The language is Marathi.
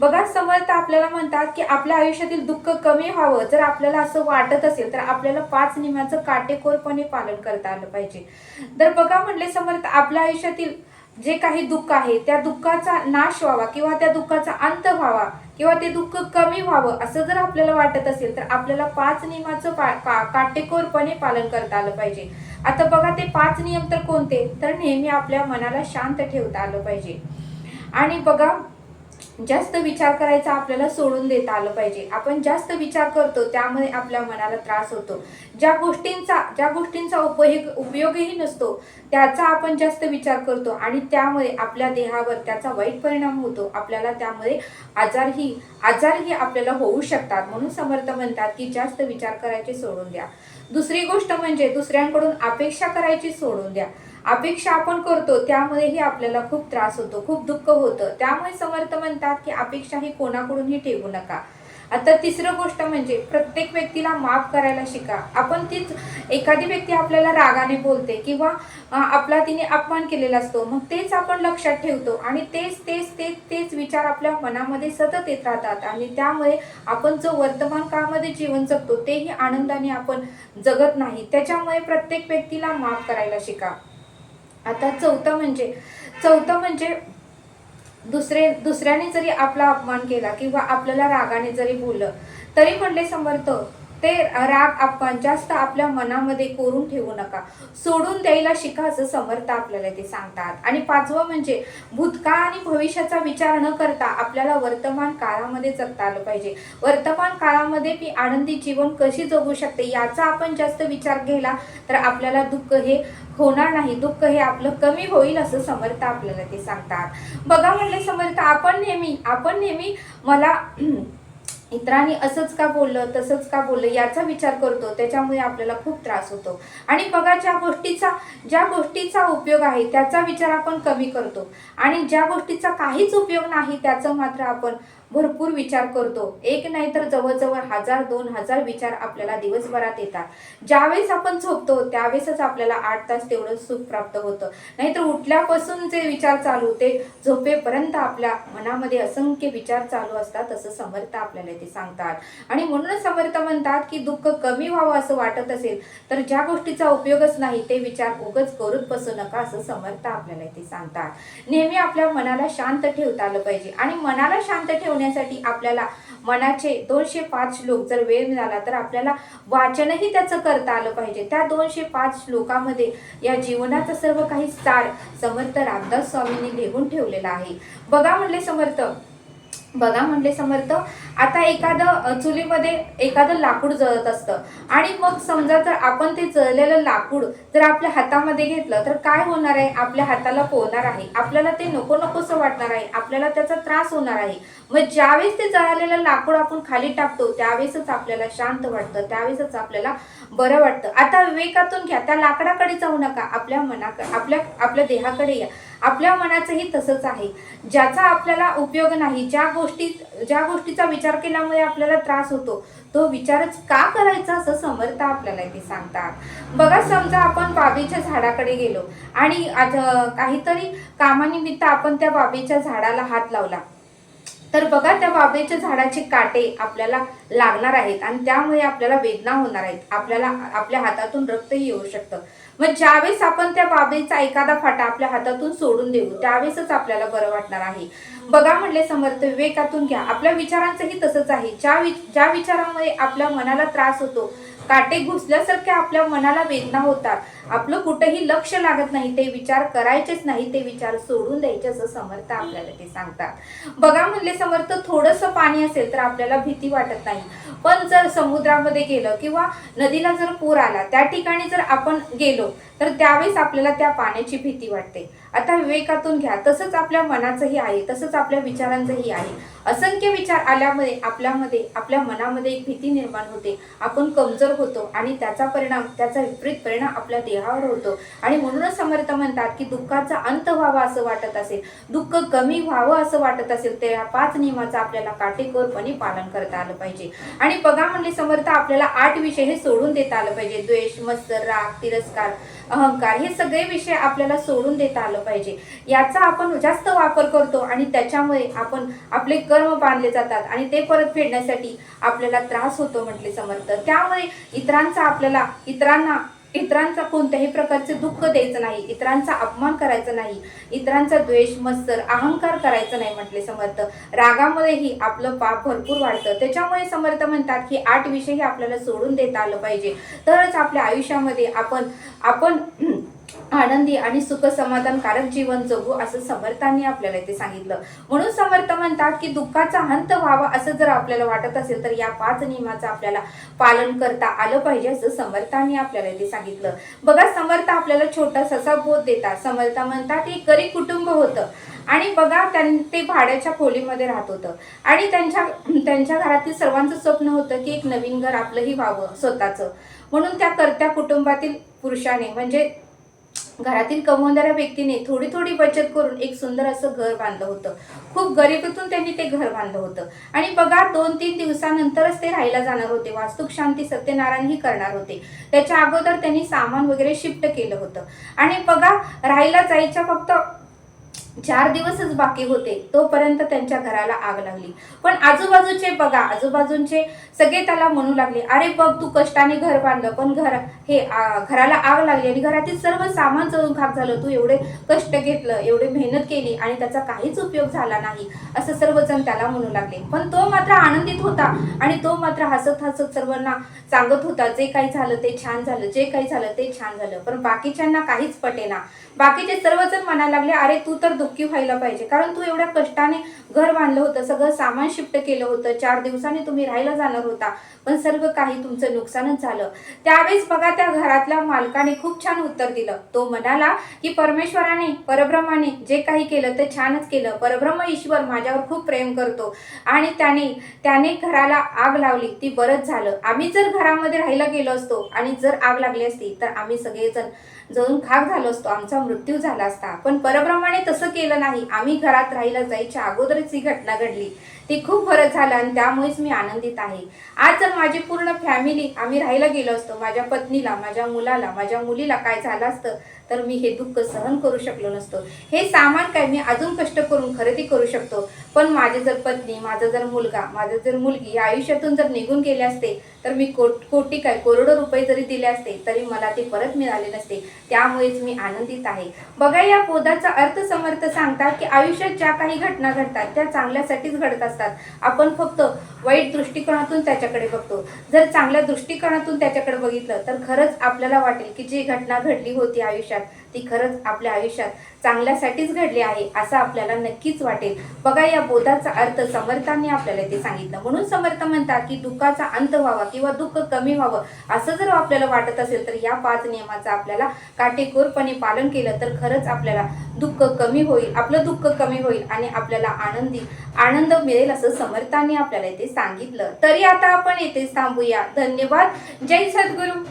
बघा समर्थ आपल्याला म्हणतात की आपल्या आयुष्यातील दुःख कमी व्हावं. जर आपल्याला असं वाटत असेल तर आपल्याला पाच नियमाचं काटेकोरपणे पालन करता आलं पाहिजे. तर बघा म्हणले समर्थ आपल्या आयुष्यातील जे काही दुःख आहे त्या दुःखाचा नाश व्हावा किंवा त्या दुःखाचा अंत व्हावा किंवा ते दुःख कमी व्हावं असं जर आपल्याला वाटत असेल तर आपल्याला पाच नियमाचं पा का काटेकोरपणे पालन करता आलं पाहिजे. आता बघा ते पाच नियम तर कोणते? तर नेहमी आपल्या मनाला शांत ठेवता आलं पाहिजे. आणि बघा जास्त विचार करायचा आपल्याला सोडून देता आलं पाहिजे. आपण जास्त विचार करतो त्यामुळे आपल्या मनाला त्रास होतो. ज्या गोष्टींचा ज्या गोष्टींचा उपयोग उपयोगही नसतो त्याचा आपण जास्त विचार करतो आणि त्यामुळे आपल्या देहावर त्याचा वाईट परिणाम होतो. आपल्याला त्यामुळे आजारही आजारही आपल्याला होऊ शकतात. म्हणून समर्थ म्हणतात की जास्त विचार करायचे सोडून द्या. दुसरी गोष्ट म्हणजे दुसऱ्यांकडून अपेक्षा करायची सोडून द्या. अपेक्षा आपण करतो त्यामुळेही आपल्याला खूप त्रास होतो खूप दुःख होतं. त्यामुळे समर्थ म्हणतात की अपेक्षा ही कोणाकडूनही ठेवू नका. आता तिसरं गोष्ट म्हणजे प्रत्येक व्यक्तीला माफ करायला शिका. आपण तीच एखादी व्यक्ती आपल्याला रागाने बोलते किंवा आपला तिने अपमान केलेला असतो मग तेच आपण लक्षात ठेवतो आणि तेच तेच तेच तेच विचार आपल्या मनामध्ये सतत येत राहतात आणि त्यामुळे आपण जो वर्तमान काळामध्ये जीवन जगतो तेही आनंदाने आपण जगत नाही. त्याच्यामुळे प्रत्येक व्यक्तीला माफ करायला शिका. आता चौथं म्हणजे चौथं म्हणजे दुसरे दुसऱ्याने जरी आपला अपमान केला किंवा आपल्याला रागाने जरी बोललं तरी म्हणले समर्थ ते राग आपण जास्त आपल्या मनामध्ये कोरून ठेवू नका. सोडून द्यायला शिका असं समर्थ आपल्याला ते सांगतात. आणि पाचवं म्हणजे भूतकाळ आणि भविष्याचा विचार न करता आपल्याला वर्तमान काळामध्ये जगता आलं पाहिजे. वर्तमान काळामध्ये मी आनंदी जीवन कशी जगू शकते याचा आपण जास्त विचार केला तर आपल्याला दुःख हे होणार नाही. दुःख हे आपलं कमी होईल असं समर्थ आपल्याला ते सांगतात. बघा म्हणले समर्थ आपण नेहमी आपण नेहमी मला इतरांनी असंच का बोललं तसंच का बोललं याचा विचार करतो. त्याच्यामुळे आपल्याला खूप त्रास होतो. आणि बघा ज्या गोष्टीचा ज्या गोष्टीचा उपयोग आहे त्याचा विचार आपण कमी करतो. आणि ज्या गोष्टीचा काहीच उपयोग नाही त्याचं मात्र आपण भरपूर विचार करतो. एक नाही तर जवळजवळ हजार दोन हजार विचार आपल्याला दिवसभरात येतात. ज्यावेळेस आपण झोपतो त्यावेळेसच आपल्याला आठ तास तेवढं सुख प्राप्त होतं. नाहीतर उठल्यापासून जे विचार चालू होते झोपेपर्यंत आपल्या मनामध्ये असंख्य विचार चालू असतात असं समर्थ आपल्याला ते सांगतात. आणि म्हणूनच समर्थ म्हणतात की दुःख कमी व्हावं असं वाटत असेल तर ज्या गोष्टीचा उपयोगच नाही ते विचार उगच करत बसू नका असं समर्थ आपल्याला ते सांगतात. नेहमी आपल्या मनाला शांत ठेवता आलं पाहिजे. आणि मनाला शांत होण्यासाठी आपल्याला मनाचे दोनशे पाच श्लोक जर वेळ मिळाला तर आपल्याला वाचनही त्याचं करता आलं पाहिजे. त्या दोनशे पाच श्लोकामध्ये या जीवनाचं सर्व काही सार समर्थ रामदास स्वामींनी लिहून ठेवलेला आहे. बघा म्हणले समर्थ. बघा म्हणले समर्थ. आता एखादं चुलीमध्ये एखादं लाकूड जळत असतं. आणि मग समजा जर आपण ते जळलेलं लाकूड जर आपल्या हातामध्ये घेतलं तर काय होणार आहे? आपल्या हाताला पोहणार आहे. आपल्याला ते नको नकोसं वाटणार आहे. आपल्याला त्याचा त्रास होणार आहे. मग ज्यावेळेस ते जळालेलं लाकूड आपण खाली टाकतो त्यावेळेसच आपल्याला शांत वाटतं. त्यावेळेसच आपल्याला बरं वाटतं. आता विवेकातून घ्या. त्या लाकडाकडे जाऊ नका. आपल्या मनाकडे आपल्या आपल्या देहाकडे या. आपल्या मनाचंही तसंच आहे. ज्याचा आपल्याला उपयोग नाही ज्या गोष्टी ज्या गोष्टीचा विचार केल्यामुळे आपल्याला त्रास होतो. तो विचारच का करायचा असं समर्थ आपल्याला ते सांगतात. बघा समजा आपण बाबीच्या झाडाकडे गेलो आणि काहीतरी कामानिमित्त आपण त्या बाबीच्या झाडाला हात लावला. तर बघा त्या बाबेच्या झाडाचे काटे आपल्याला लागणार आहेत आणि त्यामुळे आपल्याला वेदना होणार आहेत. आपल्याला आपल्या हातातून रक्तही येऊ शकतं. मग ज्यावेळेस आपण त्या बाबीचा एखादा फाटा आपल्या हातातून सोडून देऊ त्यावेळेसच आपल्याला बरं वाटणार आहे. बघा म्हणले समर्थ विवेकातून घ्या. आपल्या विचारांचंही तसंच आहे. ज्या वि ज्या विचारांमध्ये आपल्या मनाला त्रास होतो काटे घुसल्यासारख्या आपल्या मनाला वेदना होतात. आपलं कुठेही लक्ष लागत नाही ते विचार करायचेच नाही ते विचार सोडून द्यायचे असं समर्थ आपल्याला ते सांगतात. बघा म्हणले समर्थ थोडंसं पाणी असेल तर आपल्याला भीती वाटत नाही. पण जर समुद्रामध्ये गेलं किंवा नदीला जर पूर आला त्या ठिकाणी जर आपण गेलो तर त्यावेळेस आपल्याला त्या पाण्याची भीती वाटते. आता विवेकातून घ्या. तसंच आपल्या मनाचंही आहे तसंच आपल्या विचारांचंही आहे. असंख्य विचार आल्यामुळे आपल्यामध्ये आपल्या मनामध्ये एक भीती निर्माण होते. आपण कमजोर होतो आणि त्याचा परिणाम त्याचा विपरीत परिणाम आपल्या देहावर होतो. आणि म्हणूनच समर्थ म्हणतात की दुःखाचा अंत व्हावा असं वाटत असेल. दुःख कमी व्हावं असं वाटत असेल तर या पाच नियमाचं आपल्याला काटेकोरपणे पालन करता आलं पाहिजे. आणि बघा म्हणले समर्थ आपल्याला आठ विषय हे सोडून देता आलं पाहिजे. द्वेष मत्सर राग तिरस्कार अहंकार हे सगळे विषय आपल्याला सोडून देता आलं आलं पाहिजे. याचा आपण जास्त वापर करतो आणि त्याच्यामुळे आपण आपले कर्म बांधले जातात आणि ते परत फेडण्यासाठी आपल्याला त्रास होतो म्हटले समर्थ. त्यामुळे इतरांचा आपल्याला इतरांना इतरांचा कोणत्याही प्रकारचे दुःख द्यायचं नाही इतरांचा अपमान करायचा नाही इतरांचा द्वेष मत्सर अहंकार करायचा नाही म्हटले समर्थ. रागामध्येही आपलं पाप भरपूर वाढतं. त्याच्यामुळे समर्थ म्हणतात की आठ विषयही आपल्याला सोडून देता आलं पाहिजे. तरच आपल्या आयुष्यामध्ये आपण आपण आनंदी आणि सुख समाधानकारक जीवन जगू असं समर्थांनी आपल्याला इथे सांगितलं. म्हणून समर्थ म्हणतात की दुःखाचा अंत व्हावा असं जर आपल्याला वाटत असेल तर या पाच नियमाचं आपल्याला पालन करता आलं पाहिजे असं समर्थांनी आपल्याला इथे सांगितलं. बघा समर्थ आपल्याला छोटासा बोध देतात. समर्थ म्हणतात की गरीब कुटुंब होतं. आणि बघा त्यां ते भाड्याच्या खोलीमध्ये राहत होतं. आणि त्यांच्या त्यांच्या घरातील सर्वांचं स्वप्न होतं की एक नवीन घर आपलंही व्हावं स्वतःचं. म्हणून त्या करत्या कुटुंबातील पुरुषाने म्हणजे घरातील कमवणाऱ्या व्यक्तीने थोडी थोडी बचत करून एक सुंदर असं घर बांधलं होतं. खूप गरिबीतून त्यांनी ते घर बांधलं होतं. आणि बघा दोन तीन दिवसानंतरच ते राहायला जाणार होते. वास्तुक शांती सत्यनारायणही करणार होते. त्याच्या अगोदर त्यांनी सामान वगैरे शिफ्ट केलं होतं. आणि बघा राहायला जायच्या फक्त चार दिवसच बाकी होते तोपर्यंत त्यांच्या घराला आग लागली. पण आजूबाजूचे बघा आजूबाजूचे सगळे त्याला म्हणू लागले अरे बघ तू कष्टाने घर बांधलं पण घर हे आ, घराला आग लागली आणि घरातील सर्व सामान जळून खाक झालं. तू एवढे कष्ट घेतलं एवढे मेहनत केली आणि त्याचा काहीच उपयोग झाला नाही असं सर्वजण त्याला म्हणू लागले. पण तो मात्र आनंदित होता आणि तो मात्र हसत हसत सर्वांना सांगत होता जे काही झालं ते छान झालं जे काही झालं ते छान झालं पण बाकीच्यांना काहीच पटेना. बाकीचे सर्वजण म्हणायला लागले अरे तू तर दुःखी व्हायला पाहिजे. कारण तू एवढ्या कष्टाने घर बांधलं होतं सगळं सामान शिफ्ट केलं होतं चार दिवसांनी तुम्ही राहायला जाणार होता पण सर्व काही तुमचं नुकसानच झालं. त्यावेळेस बघा त्या घरातल्या मालकाने खूप छान उत्तर दिलं. तो म्हणाला की परमेश्वराने परब्रह्माने जे काही केलं ते छानच केलं. परब्रह्म ईश्वर माझ्यावर खूप प्रेम करतो. आणि त्याने त्याने घराला आग लावली. ती बरंच झालं. आम्ही जर घरामध्ये राहायला गेलो असतो आणि जर आग लागली असती तर आम्ही सगळेजण जळून खाक झालो असतो आमचा मृत्यू झाला असता. पण परब्रह्माने तसं केलं नाही. आम्ही घरात राहायला जायच्या अगोदरच ही घटना घडली. ते खूप बरं झालं आणि त्यामुळेच मी आनंदित आहे. आज जर माझी पूर्ण फॅमिली आम्ही राहायला गेलो असतो माझ्या पत्नीला माझ्या मुलाला माझ्या मुलीला काय झालं असतं तर मी हे दुःख सहन करू शकलो नसतो. हे सामान काय मी अजून कष्ट करून खरेदी करू शकतो. पण माझी जर पत्नी माझा जर मुलगा माझं जर मुलगी या आयुष्यातून जर निघून गेले असते तर मी कोट कोटी काय करोडो रुपये जरी दिले असते तरी मला ते परत मिळाले नसते. त्यामुळेच मी आनंदित आहे. बघा या बोधाचा अर्थ समर्थ सांगतात की आयुष्यात ज्या काही घटना घडतात त्या चांगल्यासाठीच घडत असतात. आपण फक्त वाईट दृष्टिकोनातून त्याच्याकडे बघतो. जर चांगल्या दृष्टिकोनातून त्याच्याकडे बघितलं तर खरंच आपल्याला वाटेल की जी घटना घडली होती आयुष्यात ती खरंच आपल्या आयुष्यात चांगल्यासाठीच घडली आहे असं आपल्याला नक्कीच वाटेल. बघा या बोधाचा अर्थ समर्थांनी आपल्याला ते सांगितलं. म्हणून समर्थ म्हणतात की दुःखाचा अंत व्हावा किंवा दुःख कमी व्हावं असं जर आपल्याला वाटत असेल तर या पाच नियमाचं आपल्याला काटेकोरपणे पालन केलं तर खरंच आपल्याला दुःख कमी होईल. आपलं दुःख कमी होईल आणि आपल्याला आनंदी आनंद मिळेल असं समर्थांनी आपल्याला इथे सांगितलं. तरी आता आपण येथेच थांबूया. धन्यवाद. जय सद्गुरू.